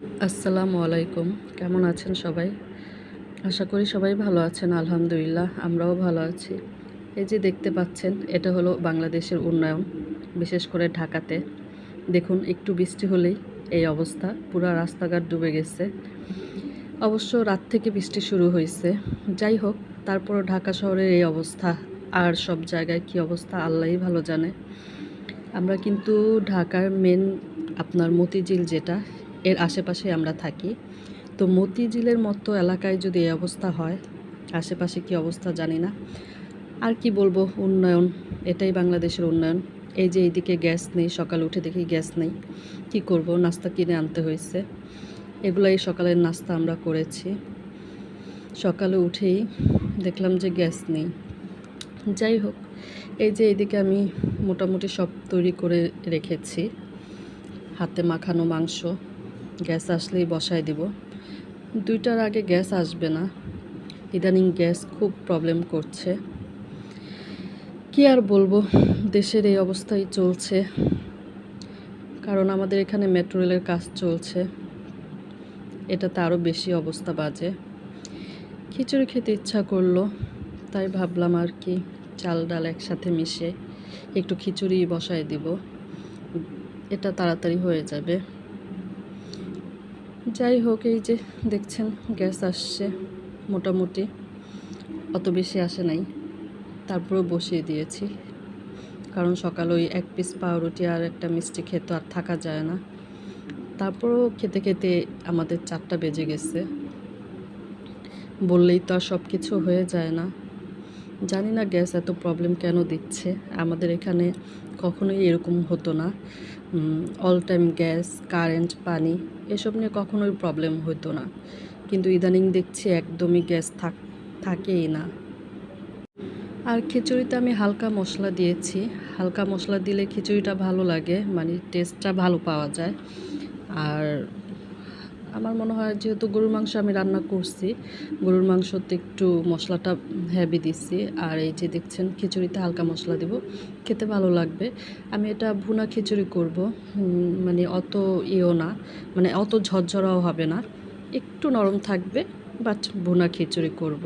আসসালামু আলাইকুম। কেমন আছেন সবাই? আশা করি সবাই ভালো আছেন, আলহামদুলিল্লাহ, আমরাও ভালো আছি। এই যে দেখতে পাচ্ছেন, এটা হলো বাংলাদেশের উন্নয়ন, বিশেষ করে ঢাকাতে। দেখুন, একটু বৃষ্টি হলেই এই অবস্থা, পুরো রাস্তাঘাট ডুবে গেছে। অবশ্য রাত থেকে বৃষ্টি শুরু হয়েছে। যাই হোক, তারপরও ঢাকা শহরের এই অবস্থা, আর সব জায়গায় কি অবস্থা, আল্লাহই ভালো জানে। আমরা কিন্তু ঢাকার মেন আপনার মতিঝিল যেটা এর আশেপাশে আমরা থাকি। তো মতিঝিলের মতো এলাকায় যদি এই অবস্থা হয়, আশেপাশে কি অবস্থা জানি না। আর কি বলব, উন্নয়ন, এটাই বাংলাদেশের উন্নয়ন। এই যে এইদিকে গ্যাস নেই, সকালে উঠে দেখি গ্যাস নেই। কি করব, নাস্তা কিনে আনতে হয়েছে। এগুলাই সকালের নাস্তা আমরা করেছি। সকালে উঠেই দেখলাম যে গ্যাস নেই। যাই হোক, এই যে এইদিকে আমি মোটামুটি সব তৈরি করে রেখেছি। হাতে মাখানো মাংস গ্যাস আসলেই বসায় দিব। দুইটার আগে গ্যাস আসবে না। ইদানিং গ্যাস খুব প্রবলেম করছে। কি আর বলব, দেশের এই অবস্থাই চলছে। কারণ আমাদের এখানে মেট্রো রেলের কাজ চলছে। এটাতে আরও বেশি অবস্থা বাজে। খিচুড়ি খেতে ইচ্ছা করল, তাই ভাবলাম আর কি চাল ডাল একসাথে মিশে একটু খিচুড়ি বসায় দিব। এটা তাড়াতাড়ি হয়ে যাবে। যাই হোক, এই যে দেখছেন, গ্যাস আসছে মোটামুটি। অত বেশি আসে নাই, তারপরেও বসিয়ে দিয়েছি। কারণ সকালে ওই এক পিস পাউরুটি আর একটা মিষ্টি খেতে আর থাকা যায় না। তারপরেও খেতে খেতে আমাদের চারটা বেজে গেছে। বললেই তো আর সব কিছু হয়ে যায় না। জানি না গ্যাস এত প্রবলেম কেন দিচ্ছে। আমাদের এখানে কখনোই এরকম হতো না। অল টাইম গ্যাস কারেন্ট পানি এসব নিয়ে কখনোই প্রবলেম হতো না। কিন্তু ইদানিং দেখছি একদমই গ্যাস থাক, থাকেই না। আর খিচুড়িতে আমি হালকা মশলা দিয়েছি। হালকা মশলা দিলে খিচুড়িটা ভালো লাগে মানে টেস্টটা ভালো পাওয়া যায়। আর আমার মনে হয় যেহেতু গরুর মাংস আমি রান্না করছি, গরুর মাংসতে একটু মশলাটা হেভি দিচ্ছি। আর এই যে দেখছেন, খিচুড়িতে হালকা মশলা দেব, খেতে ভালো লাগবে। আমি এটা ভুনা খিচুড়ি করব মানে অত ইয়েও না মানে অত ঝরঝরাও হবে না। একটু নরম থাকবে বাট ভুনা খিচুড়ি করব।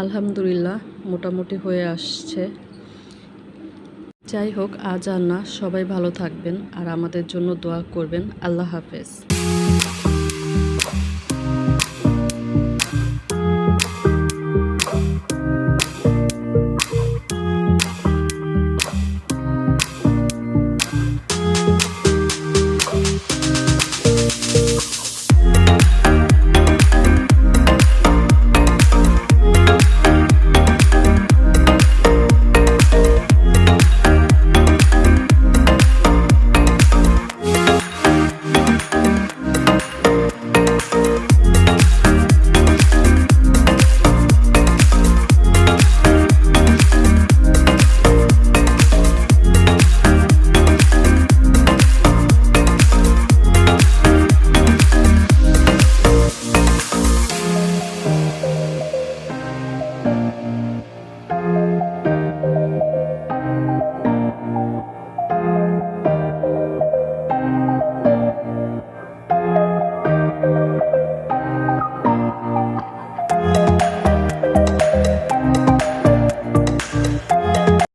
আলহামদুলিল্লাহ, মোটামুটি হয়ে আসছে। যাই হোক, আজ আর না, সবাই ভালো থাকবেন আর আমাদের জন্য দোয়া করবেন। আল্লাহ হাফেজ।